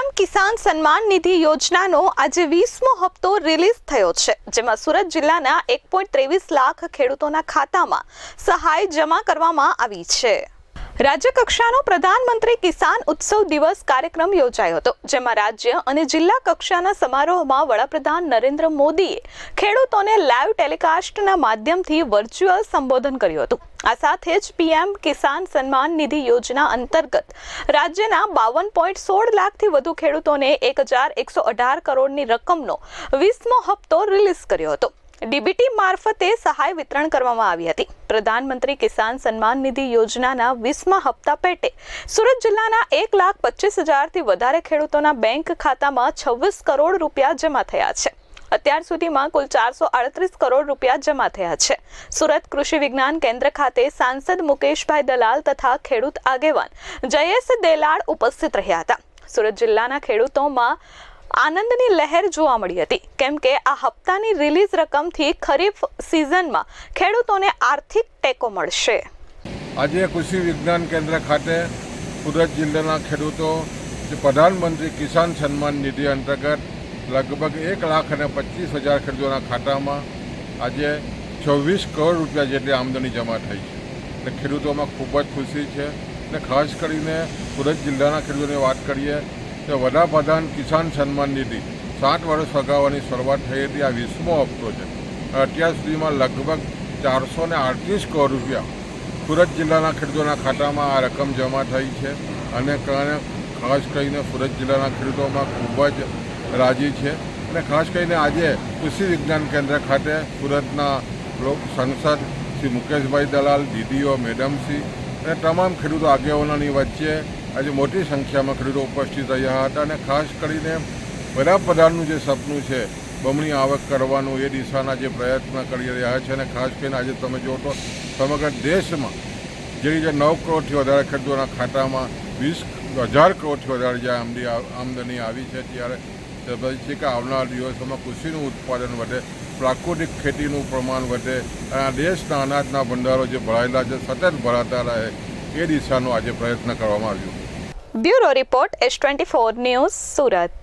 PM Kisan Samman Nidhi યોજનાનો આજે વીસમો હપ્તો રિલીઝ થયો છે, જેમાં સુરત જિલ્લાના એક લાખ ખેડૂતોના ખાતામાં સહાય જમા કરવામાં આવી છે. રાજ્ય કક્ષાનો પ્રધાનમંત્રી કિસાન ઉત્સવ દિવસ કાર્યક્રમ યોજાયો હતો, જેમાં રાજ્ય અને જિલ્લા કક્ષાના સમારોહમાં વડાપ્રધાન નરેન્દ્ર મોદીએ ખેડૂતોને લાઈવ ટેલિકાસ્ટના માધ્યમથી વર્ચ્યુઅલ સંબોધન કર્યું હતું. આ સાથે જ પીએમ કિસાન સન્માન નિધિ યોજના અંતર્ગત રાજ્યના બાવન પોઈન્ટ સોળ લાખથી વધુ ખેડૂતોને એક હજાર એકસો અઢાર કરોડની રકમનો વીસમો હપ્તો રિલીઝ કર્યો હતો. ડીબીટી મારફતે સહાય વિતરણ કરવામાં આવી હતી. પ્રધાનમંત્રી કિસાન સન્માન નિધિ યોજનાના વીસમા હપ્તા પેટે સુરત જિલ્લાના એક લાખ પચીસ હજારથી વધારે ખેડૂતોના બેંક ખાતામાં છવ્વીસ કરોડ રૂપિયા જમા થયા છે. અત્યાર સુધીમાં કુલ ચારસો આડત્રીસ કરોડ રૂપિયા જમા થયા છે. સુરત કૃષિ વિજ્ઞાન કેન્દ્ર ખાતે સાંસદ મુકેશભાઈ દલાલ તથા ખેડૂત આગેવાન જયેશ દેલાડ ઉપસ્થિત રહ્યા હતા. સુરત જિલ્લાના ખેડૂતોમાં આનંદની લહેર જોવા મળી હતી. કેમ કે આ હપ્તાની રિલીઝ રકમથી ખરીફ સિઝનમાં ખેડૂતોને આર્થિક ટેકો મળશે. આજે કૃષિ વિજ્ઞાન કેન્દ્ર ખાતે સુરત જિલ્લાના ખેડૂતો પ્રધાનમંત્રી કિસાન સન્માન નિધિ અંતર્ગત લગભગ એક લાખ અને પચીસ હજાર ખેડૂતોના ખાતામાં આજે છવ્વીસ કરોડ રૂપિયા જેટલી આમદની જમા થઈ છે. એટલે ખેડૂતોમાં ખૂબ જ ખુશી છે. અને ખાસ કરીને સુરત જિલ્લાના ખેડૂતોની વાત કરીએ તો વડાપ્રધાન કિસાન સન્માન નિધિ સાત વર્ષ અગાઉની શરૂઆત થઈ હતી આ વીસમો હપ્તો છે. અત્યાર સુધીમાં લગભગ ચારસો ને આડત્રીસ કરોડ રૂપિયા સુરત જિલ્લાના ખેડૂતોના ખાતામાં આ રકમ જમા થઈ છે અને ખાસ કરીને સુરત જિલ્લાના ખેડૂતોમાં ખૂબ જ રાજી છે. અને ખાસ કરીને આજે કૃષિ વિજ્ઞાન કેન્દ્ર ખાતે સુરતના લોક સંસદ શ્રી મુકેશભાઈ દલાલ દીદીઓ મેડમશ્રી અને તમામ ખેડૂતો આગેવાનોની વચ્ચે આજે મોટી સંખ્યામાં ખેડૂતો ઉપસ્થિત રહ્યા હતા અને ખાસ કરીને વડાપ્રધાનનું જે સપનું છે, બમણી આવક કરવાનું એ દિશાના જે પ્રયત્ન કરી રહ્યા છે અને ખાસ કરીને આજે તમે જો તો સમગ્ર દેશમાં જે રીતે નવ કરોડથી વધારે ખેડૂતોના ખાતામાં વીસ હજાર કરોડથી વધારે જે આમદી આમદની આવી છે, ત્યારે છે કે આવનાર દિવસોમાં કૃષિનું ઉત્પાદન વધે, પ્રાકૃતિક ખેતીનું પ્રમાણ વધે અને આ દેશના અનાજના ભંડારો જે ભરાયેલા છે, સતત ભરાતા રહે. એ દિશાનો આજે પ્રયત્ન કરવામાં આવ્યો. Bureau report S twenty four news Surat.